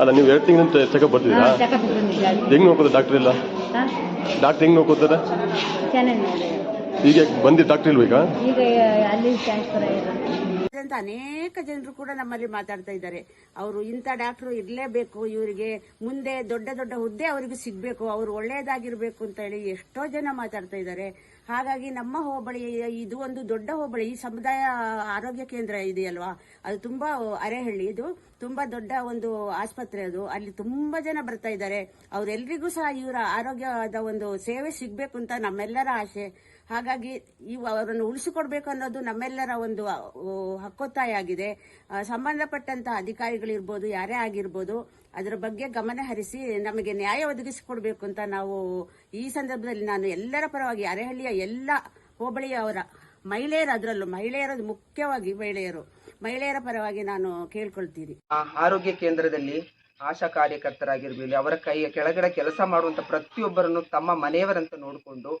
ಅಲ್ಲ ನೀವು ಎರಡು ತಿಂಗಳಿಂದ ಚೆಕಪ್ ಬರ್ತಿದ್ದೀರಾ? ಹೆಂಗ್ ನೋಡ್ಕೋತಾರೆ ಡಾಕ್ಟರ್ ಇಲ್ಲ ಡಾಕ್ಟರ್ ಹೆಂಗ್ ನೋಡ್ಕೋತಾರೆ? ಈಗ ಬಂದಿ ಡಾಕ್ಟರ್ ಇಲ್ವಾ ಈಗ? ಆಗಿರೋದು ಅಂತ ಅನೇಕ ಜನರು ಕೂಡ ನಮ್ಮಲ್ಲಿ ಮಾತಾಡ್ತಾ ಇದ್ದಾರೆ. ಅವರು ಇಂಥ ಡಾಕ್ಟ್ರು ಇರಲೇಬೇಕು, ಇವರಿಗೆ ಮುಂದೆ ದೊಡ್ಡ ದೊಡ್ಡ ಹುದ್ದೆ ಅವರಿಗೆ ಸಿಗಬೇಕು, ಅವರು ಒಳ್ಳೆಯದಾಗಿರಬೇಕು ಅಂತ ಹೇಳಿ ಎಷ್ಟೋ ಜನ ಮಾತಾಡ್ತಾ ಇದ್ದಾರೆ. ಹಾಗಾಗಿ ನಮ್ಮ ಹೋಬಳಿ, ಇದು ಒಂದು ದೊಡ್ಡ ಹೋಬಳಿ ಸಮುದಾಯ ಆರೋಗ್ಯ ಕೇಂದ್ರ ಇದೆಯಲ್ವಾ? ಅದು ತುಂಬಾ ಅರೆಹಳ್ಳಿ, ಇದು ತುಂಬಾ ದೊಡ್ಡ ಒಂದು ಆಸ್ಪತ್ರೆ ಅದು. ಅಲ್ಲಿ ತುಂಬಾ ಜನ ಬರ್ತಾ ಇದ್ದಾರೆ. ಅವರೆಲ್ಲರಿಗೂ ಸಹ ಇವರ ಆರೋಗ್ಯದ ಒಂದು ಸೇವೆ ಸಿಗಬೇಕು ಅಂತ ನಮ್ಮೆಲ್ಲರ ಆಸೆ ಹಾಗಾಗಿ ಇವು ಅವರನ್ನು ಉಳಿಸಿಕೊಡ್ಬೇಕು ಅನ್ನೋದು ನಮ್ಮೆಲ್ಲರ ಒಂದು ಹಕ್ಕೊತ್ತಾಯ ಆಗಿದೆ. ಸಂಬಂಧಪಟ್ಟಂತಹ ಸಂಬಂಧಪಟ್ಟಂತ ಅಧಿಕಾರಿಗಳಿರ್ಬೋದು, ಯಾರೇ ಆಗಿರ್ಬೋದು, ಅದರ ಬಗ್ಗೆ ಗಮನ ಹರಿಸಿ ನಮಗೆ ನ್ಯಾಯ ಒದಗಿಸಿಕೊಡ್ಬೇಕು ಅಂತ ನಾವು ಈ ಸಂದರ್ಭದಲ್ಲಿ ನಾನು ಎಲ್ಲರ ಪರವಾಗಿ ಅರೆಹಳ್ಳಿಯ ಎಲ್ಲ ಹೋಬಳಿಯವರ ಮಹಿಳೆಯರು, ಅದರಲ್ಲೂ ಮಹಿಳೆಯರ ಮುಖ್ಯವಾಗಿ ಮಹಿಳೆಯರು, ಮಹಿಳೆಯರ ಪರವಾಗಿ ನಾನು ಕೇಳ್ಕೊಳ್ತೀನಿ. ಆರೋಗ್ಯ ಕೇಂದ್ರದಲ್ಲಿ ಆಶಾ ಕಾರ್ಯಕರ್ತರಾಗಿರ್ಬೋದು, ಅವರ ಕೈಯ ಕೆಳಗಡೆ ಕೆಲಸ ಮಾಡುವಂತ ಪ್ರತಿಯೊಬ್ಬರನ್ನು ತಮ್ಮ ಮನೆಯವರಂತ ನೋಡಿಕೊಂಡು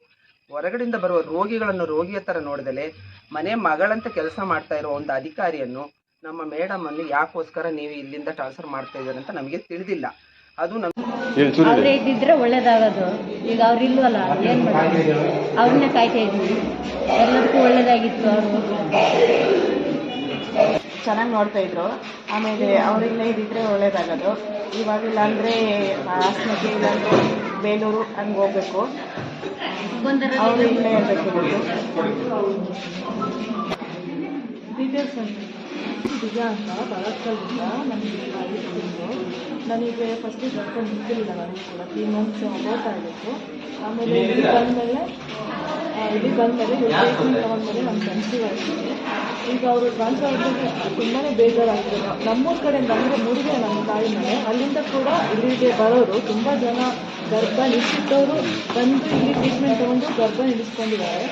ಹೊರಗಡೆಯಿಂದ ಬರುವ ರೋಗಿಗಳನ್ನು ರೋಗಿಯ ತರ ನೋಡಿದಲೆ ಮನೆ ಮಗಳಂತೆ ಕೆಲಸ ಮಾಡ್ತಾ ಇರೋ ಒಂದು ಅಧಿಕಾರಿಯನ್ನು ನಮ್ಮ ಮೇಡಮ್ ಅನ್ನು ಯಾಕೋಸ್ಕರ ನೀವು ಇಲ್ಲಿಂದ ಟ್ರಾನ್ಸ್ಫರ್ ಮಾಡ್ತಾ ಇದ್ದಾರೆ ಅಂತ ನಮಗೆ ತಿಳಿದಿಲ್ಲ. ಅದು ನಮ್ಗೆ ಇದ್ದಿದ್ರೆ ಒಳ್ಳೇದಾಗೋದು. ಈಗ ಅವ್ರು ಇಲ್ವಲ್ಲ ಏನು ಅವ್ರನ್ನ ಕಾಯ್ತಾ ಇದ್ವಿ ಎಲ್ಲದಕ್ಕೂ ಒಳ್ಳೇದಾಗಿತ್ತು ಅವರು. ಚೆನ್ನಾಗಿ ನೋಡ್ತಾ ಇದ್ರು. ಆಮೇಲೆ ಅವರಿಲ್ಲ ಇದ್ದಿದ್ರೆ ಒಳ್ಳೇದಾಗೋದು. ಇವಾಗಿಲ್ಲ ಅಂದ್ರೆ ಬೇಲೂರು ಹಂಗೆ ಹೋಗ್ಬೇಕು. ಅವರು ಇಲ್ಲೇ ಇರಬೇಕು ಡೀಟೇಲ್ಸ್ ಅಂತ ನಿಜ ಅಂತ ಬರೋಕ್ಕಲ್ಲಿಂದ ನನಗೆ ಆಗಿತ್ತು ನನಗೆ ಫಸ್ಟಿಗೆ ಬರ್ಕೊಂಡು ನಿಂತಿಲ್ಲ ನನಗೆ ಕೂಡ. ತ್ರೀ ಮಂತ್ಸ್ ಓದ್ತಾ ಇತ್ತು. ಆಮೇಲೆ ಬಂದಮೇಲೆ ಇಲ್ಲಿ ಬಂದಮೇಲೆ ಟ್ರೀಟ್ಮೆಂಟ್ ತೊಗೊಂಡ್ಮೇಲೆ ನಮ್ಮ ಫ್ರೆಂಡ್ಸಿಗೆ ಈಗ ಅವರು ಟ್ರಾನ್ಸ್ಫರ್ ಆಗಿದ್ದು ತುಂಬಾ ಬೇಜಾರಾಗ್ತದೆ ನಮ್ಮೂರ ಕಡೆ ಅಂದರೆ ಮುಡಿಗೆ ನಮ್ಮ ತಾಯಿ ಮನೆ. ಅಲ್ಲಿಂದ ಕೂಡ ಇಲ್ಲಿಗೆ ಬರೋರು ತುಂಬ ಜನ ಗರ್ಭ ನಿಲ್ಲಿಸಿದ್ದವರು ಬಂದು ಇಲ್ಲಿ ಟ್ರೀಟ್ಮೆಂಟ್ ತಗೊಂಡು ಗರ್ಭ ನಿಲ್ಲಿಸ್ಕೊಂಡಿದ್ದಾರೆ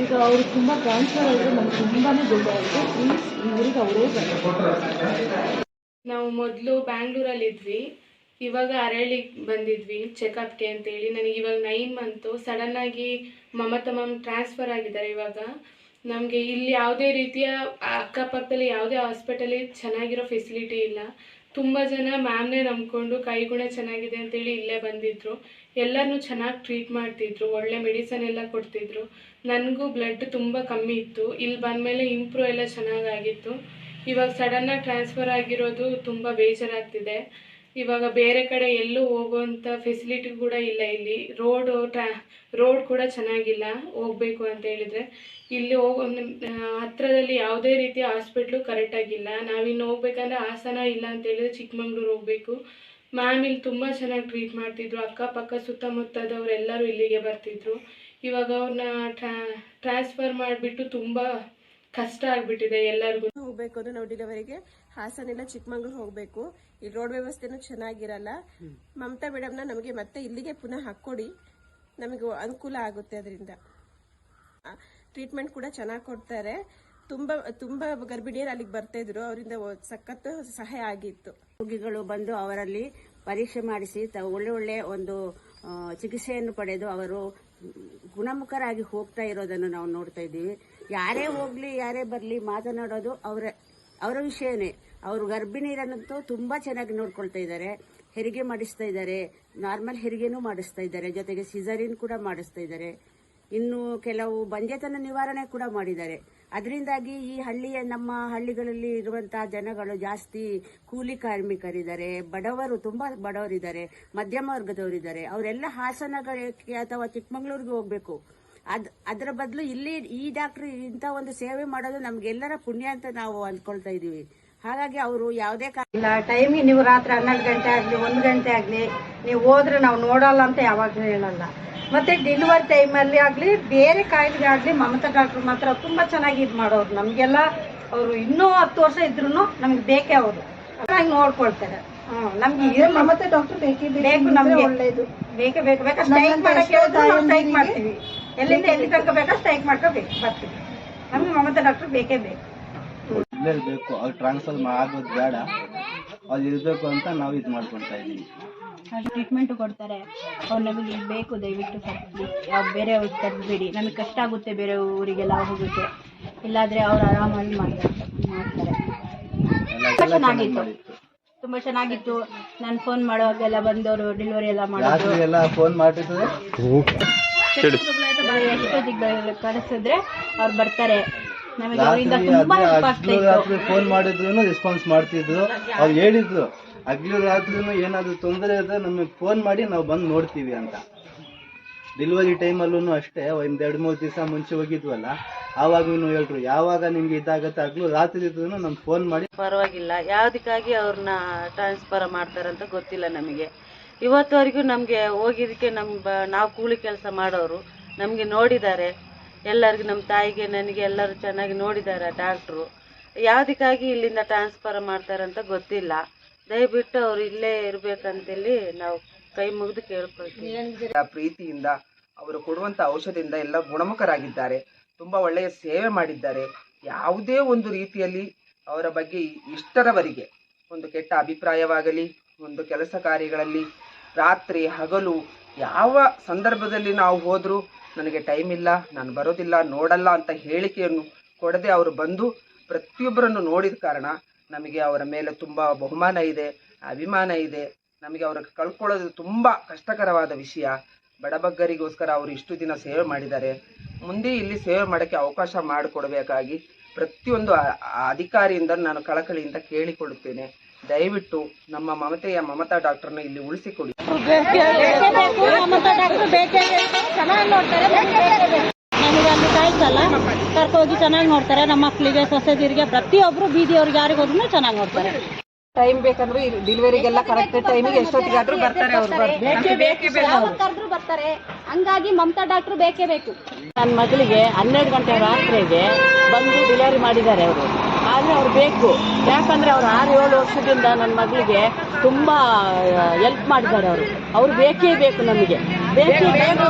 ಈಗ ಅವರು ತುಂಬ ಟ್ರಾನ್ಸ್ಫರ್ ಆದ್ರೆ ನಮ್ಗೆ ತುಂಬಾ ಬೇಜಾರಾಗಿದೆ ಪ್ಲೀಸ್ ಈ ಊರಿಗೆ ಅವರೇ ಬಂದು ನಾವು ಮೊದಲು ಬ್ಯಾಂಗ್ಳೂರಲ್ಲಿ ಇದ್ವಿ ಇವಾಗ ಅರಳಿಗೆ ಬಂದಿದ್ವಿ ಚೆಕಪ್ಗೆ ಅಂತೇಳಿ. ನನಗೆ ಇವಾಗ ನೈನ್ ಮಂತು ಸಡನ್ನಾಗಿ ಮಮತ ಮ್ಯಾಮ್ ಟ್ರಾನ್ಸ್ಫರ್ ಆಗಿದ್ದಾರೆ ಇವಾಗ. ನಮಗೆ ಇಲ್ಲಿ ಯಾವುದೇ ರೀತಿಯ ಅಕ್ಕಪಕ್ಕದಲ್ಲಿ ಯಾವುದೇ ಹಾಸ್ಪಿಟಲಿ ಚೆನ್ನಾಗಿರೋ ಫೆಸಿಲಿಟಿ ಇಲ್ಲ. ತುಂಬ ಜನ ಮ್ಯಾಮ್ನೇ ನಂಬ್ಕೊಂಡು ಕೈಗುಣ ಚೆನ್ನಾಗಿದೆ ಅಂತೇಳಿ ಇಲ್ಲೇ ಬಂದಿದ್ದರು ಎಲ್ಲರನ್ನೂ ಚೆನ್ನಾಗಿ ಟ್ರೀಟ್ ಮಾಡ್ತಿದ್ರು, ಒಳ್ಳೆ ಮೆಡಿಸನ್ ಎಲ್ಲ ಕೊಡ್ತಿದ್ರು. ನನಗೂ ಬ್ಲಡ್ ತುಂಬ ಕಮ್ಮಿ ಇತ್ತು. ಇಲ್ಲಿ ಬಂದಮೇಲೆ ಇಂಪ್ರೂವ್ ಎಲ್ಲ ಚೆನ್ನಾಗಾಗಿತ್ತು ಇವಾಗ ಸಡನ್ನಾಗಿ ಟ್ರಾನ್ಸ್ಫರ್ ಆಗಿರೋದು ತುಂಬ ಬೇಜಾರಾಗ್ತಿದೆ. ಇವಾಗ ಬೇರೆ ಕಡೆ ಎಲ್ಲೂ ಹೋಗುವಂಥ ಫೆಸಿಲಿಟಿ ಕೂಡ ಇಲ್ಲ ಇಲ್ಲಿ. ರೋಡು ಟ್ರಾ ರೋಡ್ ಕೂಡ ಚೆನ್ನಾಗಿಲ್ಲ. ಹೋಗಬೇಕು ಅಂತ ಹೇಳಿದರೆ. ಇಲ್ಲಿ ಹೋಗೋ ಹತ್ತಿರದಲ್ಲಿ ಯಾವುದೇ ರೀತಿಯ ಹಾಸ್ಪಿಟ್ಲು ಕರೆಕ್ಟಾಗಿಲ್ಲ ನಾವಿನ್ನು ಹೋಗ್ಬೇಕಂದ್ರೆ ಹಾಸನ ಇಲ್ಲ ಅಂತ ಹೇಳಿದ್ರೆ ಚಿಕ್ಕಮಂಗ್ಳೂರು ಹೋಗಬೇಕು. ಮ್ಯಾಮ್ ಇಲ್ಲಿ ತುಂಬ ಚೆನ್ನಾಗಿ ಟ್ರೀಟ್ ಮಾಡ್ತಿದ್ರು. ಅಕ್ಕಪಕ್ಕ ಸುತ್ತಮುತ್ತದವರೆಲ್ಲರೂ ಇಲ್ಲಿಗೆ ಬರ್ತಿದ್ರು. ಇವಾಗ ಅವ್ರನ್ನ ಟ್ರಾ ಟ್ರಾನ್ಸ್ಫರ್ ಮಾಡಿಬಿಟ್ಟು ತುಂಬ ಕಷ್ಟ ಆಗ್ಬಿಟ್ಟಿದೆ ಎಲ್ಲರಿಗೂ. ಹೋಗ್ಬೇಕು ಅಂದ್ರೆ ನಾವು ಡಿಲಿವರಿಗೆ ಎಲ್ಲ ಚಿಕ್ಕಮಂಗ್ಳೂರ್ ಹೋಗ್ಬೇಕು. ಈ ರೋಡ್ ವ್ಯವಸ್ಥೆನು ಚೆನ್ನಾಗಿರಲ್ಲ. ಮಮತಾ ಮೇಡಮ್ನ ನಮಗೆ ಮತ್ತೆ ಇಲ್ಲಿಗೆ ಪುನಃ ಹಾಕೊಡಿ. ನಮಗೆ ಅನುಕೂಲ ಆಗುತ್ತೆ ಅದರಿಂದ. ಟ್ರೀಟ್ಮೆಂಟ್ ಕೂಡ ಚೆನ್ನಾಗಿ ಕೊಡ್ತಾರೆ. ತುಂಬಾ ತುಂಬಾ ಗರ್ಭಿಣಿಯರು ಅಲ್ಲಿಗೆ ಬರ್ತಾ ಇದ್ರು. ಅವರಿಂದ ಸಖತ್ ಸಹಾಯ ಆಗಿತ್ತು. ರೋಗಿಗಳು ಬಂದು ಅವರಲ್ಲಿ ಪರೀಕ್ಷೆ ಮಾಡಿಸಿ ಒಳ್ಳೆ ಒಳ್ಳೆ ಒಂದು ಚಿಕಿತ್ಸೆಯನ್ನು ಪಡೆದು ಅವರು ಗುಣಮುಖರಾಗಿ ಹೋಗ್ತಾ ಇರೋದನ್ನು ನಾವು ನೋಡ್ತಾ ಇದ್ದೀವಿ. ಯಾರೇ ಹೋಗ್ಲಿ, ಯಾರೇ ಬರಲಿ, ಮಾತನಾಡೋದು ಅವರ ಅವರ ವಿಷಯನೇ. ಅವರು ಗರ್ಭಿಣಿಯರನ್ನಂತೂ ತುಂಬಾ ಚೆನ್ನಾಗಿ ನೋಡ್ಕೊಳ್ತಾ ಇದ್ದಾರೆ. ಹೆರಿಗೆ ಮಾಡಿಸ್ತಾ ಇದ್ದಾರೆ. ನಾರ್ಮಲ್ ಹೆರಿಗೆನೂ ಮಾಡಿಸ್ತಾ ಇದ್ದಾರೆ. ಜೊತೆಗೆ ಸಿಸರಿನ್ ಕೂಡ ಮಾಡಿಸ್ತಾ ಇದ್ದಾರೆ. ಇನ್ನು ಕೆಲವು ಬಂಜೆತನ ನಿವಾರಣೆ ಕೂಡ ಮಾಡಿದ್ದಾರೆ. ಅದರಿಂದಾಗಿ ಈ ಹಳ್ಳಿಯ ನಮ್ಮ ಹಳ್ಳಿಗಳಲ್ಲಿ ಇರುವಂತಹ ಜನಗಳು ಜಾಸ್ತಿ ಕೂಲಿ ಕಾರ್ಮಿಕರಿದ್ದಾರೆ, ಬಡವರು ತುಂಬಾ ಬಡವರಿದ್ದಾರೆ, ಮಧ್ಯಮ ವರ್ಗದವರಿದ್ದಾರೆ. ಅವರೆಲ್ಲ ಹಾಸನಗಳಿಗೆ ಅಥವಾ ಚಿಕ್ಕಮಗಳೂರಿಗೆ ಹೋಗ್ಬೇಕು. ಅದ್, ಅದರ ಬದಲು ಇಲ್ಲಿ ಈ ಡಾಕ್ಟರ್ ಇಂಥ ಒಂದು ಸೇವೆ ಮಾಡೋದು ನಮ್ಗೆಲ್ಲರ ಪುಣ್ಯ ಅಂತ ನಾವು ಅನ್ಕೊಳ್ತಾ ಇದೀವಿ. ಹಾಗಾಗಿ ಅವರು ಯಾವುದೇ ಇಲ್ಲ ಟೈಮಿಗೆ ನೀವು ರಾತ್ರಿ ಹನ್ನೆರಡು ಗಂಟೆ ಆಗಲಿ, ಒಂದು ಗಂಟೆ ಆಗಲಿ, ನೀವು ಹೋದ್ರೆ ನಾವು ನೋಡಲ್ಲ ಅಂತ ಯಾವಾಗಲೂ ಹೇಳಲ್ಲ. ಮತ್ತೆ ಡೆಲಿವರಿ ಟೈಮಲ್ಲಿ ಆಗಲಿ ಬೇರೆ ಕಾಯಿಲೆಗೆ ಆಗಲಿ ಮಮತಾ ಡಾಕ್ಟ್ರು ಮಾತ್ರ ತುಂಬ ಚೆನ್ನಾಗಿ ಇದು ಮಾಡೋರು. ನಮಗೆಲ್ಲ ಅವರು ಇನ್ನೂ ಹತ್ತು ವರ್ಷ ಇದ್ರು ನಮ್ಗೆ ಬೇಕೇ ಅವರು. ಚೆನ್ನಾಗಿ ನೋಡ್ಕೊಳ್ತಾರೆ. ಹ್ಮ್ ನಮ್ಗೆ ಮಮತಾ ಡಾಕ್ಟರ್ ಬೇಕೇ ಬೇಕು ನಮ್ಗೆ. ಒಳ್ಳೇದು. ಬೇಕೇ ಬೇಕು ಬೇಕಾ ಸ್ಟ್ರೈಕ್ ಮಾಡಕ್ಕೆ ಸ್ಟ್ರೈಕ್ ಮಾಡ್ತೀವಿ. ಎಲ್ಲಿಂದ ಎಲ್ಲಿ ತನಕ ಬೇಕಾ. ಸ್ಟ್ರೈಕ್ ಮಾಡ್ಕೋಬೇಕು ಬರ್ತೀವಿ. ನಮ್ಗೆ ಮಮತಾ ಡಾಕ್ಟರ್ ಬೇಕೇ ಬೇಕು. ಇಲ್ಲೇ ಬೇಕು ಅವ್ರು ಟ್ರಾನ್ಸ್ಫರ್ ಆಗೋದು ಬೇಡ. ಅಲ್ಲಿ ಇರಬೇಕು ಅಂತ ನಾವು ಇದು ಮಾಡ್ಕೊಳ್ತಾ ಇದ್ದೀವಿ. ಟ್ರೀಟ್ಮೆಂಟು ಕೊಡ್ತಾರೆ. ಅವ್ರು ನಮಗೆ ಇಲ್ಲಿ ಬೇಕು ದಯವಿಟ್ಟು ಕರ್ಸಿ ಯಾವ ಬೇರೆ ಊರಿಗೆ ಕರ್ಬೇಡಿ ನಮಗೆ ಕಷ್ಟ ಆಗುತ್ತೆ ಬೇರೆ ಊರಿಗೆಲ್ಲ ಹೋಗೋಕ್ಕೆ ಇಲ್ಲಾದರೆ ಅವ್ರು ಆರಾಮಾಗಿ ಮಾಡ್ತಾರೆ. ಮಾಡ್ತಾರೆ. ಚೆನ್ನಾಗಿತ್ತು. ತುಂಬ ಚೆನ್ನಾಗಿತ್ತು. ನಾನು ಫೋನ್ ಮಾಡುವಾಗೆಲ್ಲ ಬಂದವರು ಡೆಲಿವರಿ ಎಲ್ಲ ಮಾಡೋದು ಎಲ್ಲ ಫೋನ್ ಮಾಡಿದ್ರೆ ಹೇಳಿ ಎಷ್ಟೊತ್ತಿಗೆ ಕಳಿಸಿದ್ರೆ ಅವ್ರು ಬರ್ತಾರೆ. ನಮಗೆ ಅವರಿಂದ ತುಂಬಾ ಹೆಲ್ಪ್ ಆಗ್ತಾ ಫೋನ್ ಮಾಡಿದ್ರು ರೆಸ್ಪಾನ್ಸ್ ಮಾಡ್ತಿದ್ರು. ಅವ್ರು ಹೇಳಿದ್ರು. ಹಗ್ಲು ರಾತ್ರಿನೂ ಏನಾದರೂ ತೊಂದರೆ ಇದ್ರೆ ನಮಗೆ ಫೋನ್ ಮಾಡಿ ನಾವು ಬಂದು ನೋಡ್ತೀವಿ ಅಂತ. ಡೆಲಿವರಿ ಟೈಮಲ್ಲೂ ಅಷ್ಟೇ, ಒಂದು ಎರಡು ಮೂರು ದಿವಸ ಮುಂಚೆ ಹೋಗಿದ್ವಲ್ಲ ಆವಾಗೂ ಹೇಳ್ರು ಯಾವಾಗ ನಿಮ್ಗೆ ಇದಾಗತ್ತೆ ಹಗ್ಲು, ರಾತ್ರಿ ನಮ್ಗೆ ಫೋನ್ ಮಾಡಿ. ಪರವಾಗಿಲ್ಲ, ಯಾವುದಕ್ಕಾಗಿ ಅವ್ರನ್ನ ಟ್ರಾನ್ಸ್ಫರ್ ಮಾಡ್ತಾರಂತ ಗೊತ್ತಿಲ್ಲ ನಮಗೆ. ಇವತ್ತುವರೆಗೂ ನಮಗೆ ಹೋಗಿದ್ದಕ್ಕೆ ನಮ್ಮ ನಾವು ಕೂಲಿ ಕೆಲಸ ಮಾಡೋರು, ನಮಗೆ ನೋಡಿದ್ದಾರೆ ಎಲ್ಲರಿಗೂ ನಮ್ಮ ತಾಯಿಗೆ, ನನಗೆ ಎಲ್ಲರೂ ಚೆನ್ನಾಗಿ ನೋಡಿದ್ದಾರೆ ಡಾಕ್ಟ್ರು ಯಾವುದಕ್ಕಾಗಿ ಇಲ್ಲಿಂದ ಟ್ರಾನ್ಸ್ಫರ್ ಮಾಡ್ತಾರಂತ ಗೊತ್ತಿಲ್ಲ. ದಯವಿಟ್ಟು ಅವ್ರು ಇಲ್ಲೇ ಇರ್ಬೇಕಂತೇಳಿ ನಾವು ಕೈ ಮುಗಿದು ಕೇಳ್ಕೊಳ್ತೀವಿ. ಪ್ರೀತಿಯಿಂದ ಅವರು ಕೊಡುವಂತ ಔಷಧಿಯಿಂದ ಎಲ್ಲ ಗುಣಮುಖರಾಗಿದ್ದಾರೆ. ತುಂಬಾ ಒಳ್ಳೆಯ ಸೇವೆ ಮಾಡಿದ್ದಾರೆ. ಯಾವುದೇ ಒಂದು ರೀತಿಯಲ್ಲಿ ಅವರ ಬಗ್ಗೆ ಇಷ್ಟರವರಿಗೆ ಒಂದು ಕೆಟ್ಟ ಅಭಿಪ್ರಾಯವಾಗಲಿ, ಒಂದು ಕೆಲಸ ಕಾರ್ಯಗಳಲ್ಲಿ ರಾತ್ರಿ ಹಗಲು ಯಾವ ಸಂದರ್ಭದಲ್ಲಿ ನಾವು ಹೋದರೂ ನನಗೆ ಟೈಮ್ ಇಲ್ಲ, ನಾನು ಬರೋದಿಲ್ಲ, ನೋಡಲ್ಲ ಅಂತ ಹೇಳಿಕೆಯನ್ನು ಕೊಡದೆ ಅವರು ಬಂದು ಪ್ರತಿಯೊಬ್ಬರನ್ನು ನೋಡಿದ ಕಾರಣ ನಮಗೆ ಅವರ ಮೇಲೆ ತುಂಬ ಬಹುಮಾನ ಇದೆ, ಅಭಿಮಾನ ಇದೆ. ನಮಗೆ ಅವರ ಕಳ್ಕೊಳ್ಳೋದು ತುಂಬ ಕಷ್ಟಕರವಾದ ವಿಷಯ. ಬಡಬಗ್ಗರಿಗೋಸ್ಕರ ಅವರು ಇಷ್ಟು ದಿನ ಸೇವೆ ಮಾಡಿದ್ದಾರೆ. ಮುಂದೆ ಇಲ್ಲಿ ಸೇವೆ ಮಾಡೋಕ್ಕೆ ಅವಕಾಶ ಮಾಡಿಕೊಡಬೇಕಾಗಿ ಪ್ರತಿಯೊಂದು ಅಧಿಕಾರಿಯಿಂದ ನಾನು ಕಳಕಳಿಯಿಂದ ಕೇಳಿಕೊಳ್ಳುತ್ತೇನೆ. ದಯವಿಟ್ಟು ನಮ್ಮ ಮಮತೆಯ ಮಮತಾ ಡಾಕ್ಟರ್ನ ಇಲ್ಲಿ ಉಳಿಸಿಕೊಡಿ ಅಲ್ಲಿ ಕಾಯ್ಸಲ್ಲ ಕರ್ಕೋಗಿ ಚೆನ್ನಾಗಿ ನೋಡ್ತಾರೆ. ನಮ್ಮ ಮಕ್ಕಳಿಗೆ ಸೊಸೆದಿರಿಗೆ ಪ್ರತಿಯೊಬ್ಬರು ಬೀದಿಯವ್ರಿಗೆ ಯಾರಿಗೆ ಹೋದ್ರು ಚೆನ್ನಾಗಿ ನೋಡ್ತಾರೆ. ಟೈಮ್ ಬೇಕಂದ್ರೆ ಡಿಲಿವರಿಗೆಲ್ಲ ಕರೆಕ್ಟ್ ಟೈಮಿಗೆ ಎಷ್ಟೊತ್ತಿಗಾದ್ರೂ ಬರ್ತಾರೆ ಅವ್ರು. ಕರೆದ್ರು ಬರ್ತಾರೆ. ಹಂಗಾಗಿ ಮಮತಾ ಡಾಕ್ಟ್ರು ಬೇಕೇ ಬೇಕು. ನನ್ನ ಮಗಳಿಗೆ ಹನ್ನೆರಡು ಗಂಟೆ ರಾತ್ರಿಗೆ ಬಂದು ಡಿಲಿವರಿ ಮಾಡಿದ್ದಾರೆ ಅವರು. ಆದರೆ ಅವ್ರು ಬೇಕು. ಯಾಕಂದ್ರೆ ಅವ್ರು ಆರು ಏಳು ವರ್ಷದಿಂದ ನನ್ನ ಮಗಳಿಗೆ ತುಂಬ ಹೆಲ್ಪ್ ಮಾಡಿದ್ದಾರೆ ಅವರು. ಅವ್ರು ಬೇಕೇ ಬೇಕು ನಮಗೆ. ಬೇಕೇ ಬೇಕು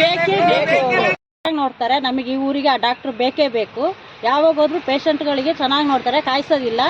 ಬೇಕೇ ಬೇಕು. ನೋಡ್ತಾರೆ. ನಮಗೆ ಈ ಊರಿಗೆ ಆ ಡಾಕ್ಟರ್ ಬೇಕೇ ಬೇಕು. ಯಾವಾಗ ಹೋದ್ರು ಪೇಷಂಟ್ಗಳಿಗೆ ಚೆನ್ನಾಗಿ ನೋಡ್ತಾರೆ. ಕಾಯಿಸೋದಿಲ್ಲ.